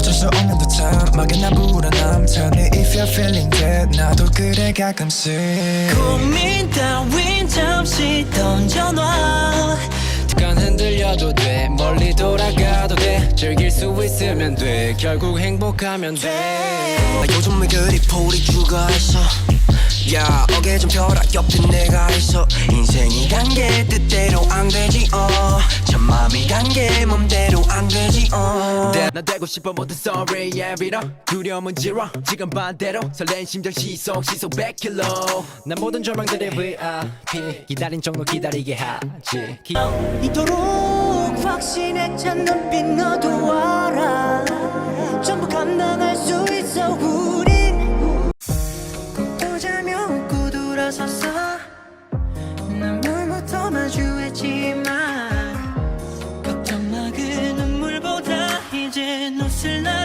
어쩔 수 없는 듯한 막연한 불안함. Tell me if you're feeling that 나도 그래 가끔씩. 고민 따윈 잠시 던져놔. 잠깐 흔들려도 돼 멀리 돌아가도 돼. 즐길 수 있으면 돼 결국 행복하면 돼. 나 요즘 왜 그리 볼이 죽어있어 야 어깨 좀 펴라 옆에 내가 있어. 인생이 간게 뜻대로 안 되지 어 참 맘이 간게 맘대로 안 되지 어 나 되고 싶어 모든 sorry yeah 빌어 두려움은 지워 지금 반대로 설렌 심장 시속 시속 100km 난 모든 절망들의 VIP 기다린 정도 기다리게 하지. 기... 이토록 확신했던 눈빛 너도 알아 웃을 날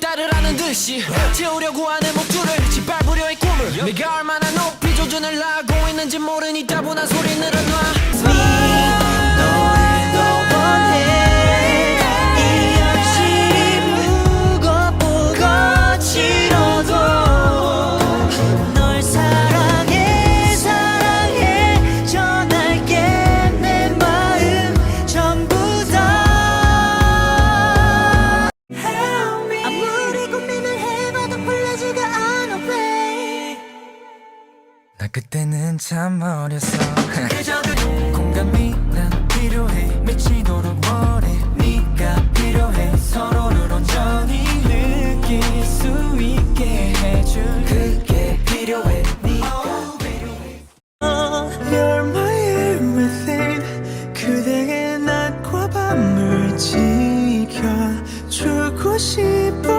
따르라는 듯이 채우려고 하는 목줄을 짓밟으려 의 꿈을. 내가 얼마나 높이 조준을 하고 있는지 모르니 따분한 소리 늘어놔. 너를 더 원해 그때는 참 어렸어. 그저 그 공감이 난 필요해. 미치도록 원해 네가 필요해. 서로를 온전히 느낄 수 있게 해줄 그게 필요해. 네가 필요해. You're my 그대의 낮과 밤을 지켜주고 싶어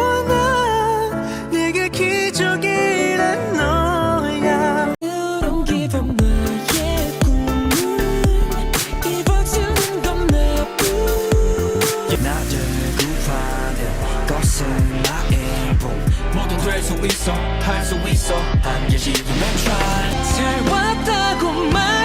나의 복 뭐든 될수 있어 할 수 있어. 한계시기면 try. 잘 왔다고 말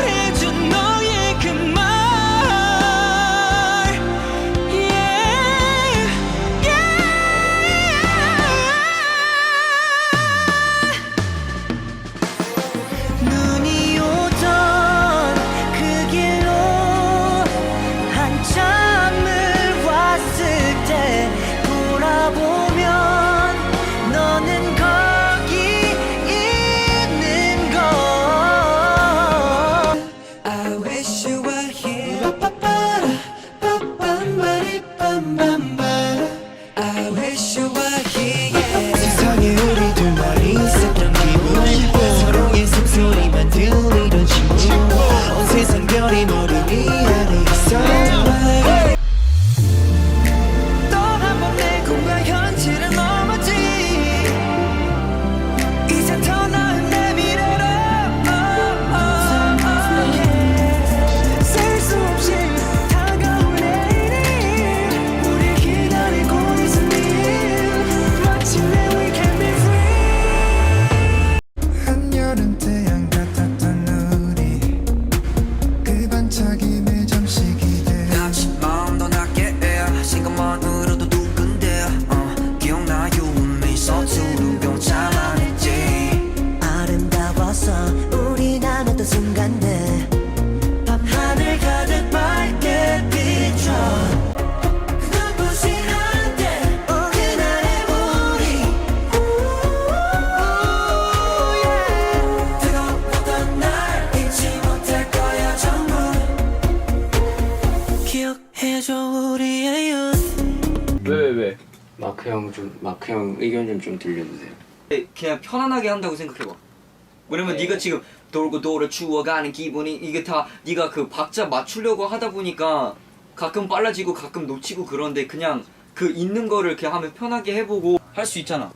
해줘 우리의 youth 왜왜 왜? 마크 형좀 마크 형 의견 좀 좀 들려주세요. 그냥 편안하게 한다고 생각해봐. 왜냐면 네. 가 지금 돌고 돌아 추워가는 기분이 이게 다 네가 그 박자 맞추려고 하다 보니까 가끔 빨라지고 가끔 놓치고 그런데 그냥 그 있는 거를 그냥 하면 편하게 해보고 할 수 있잖아.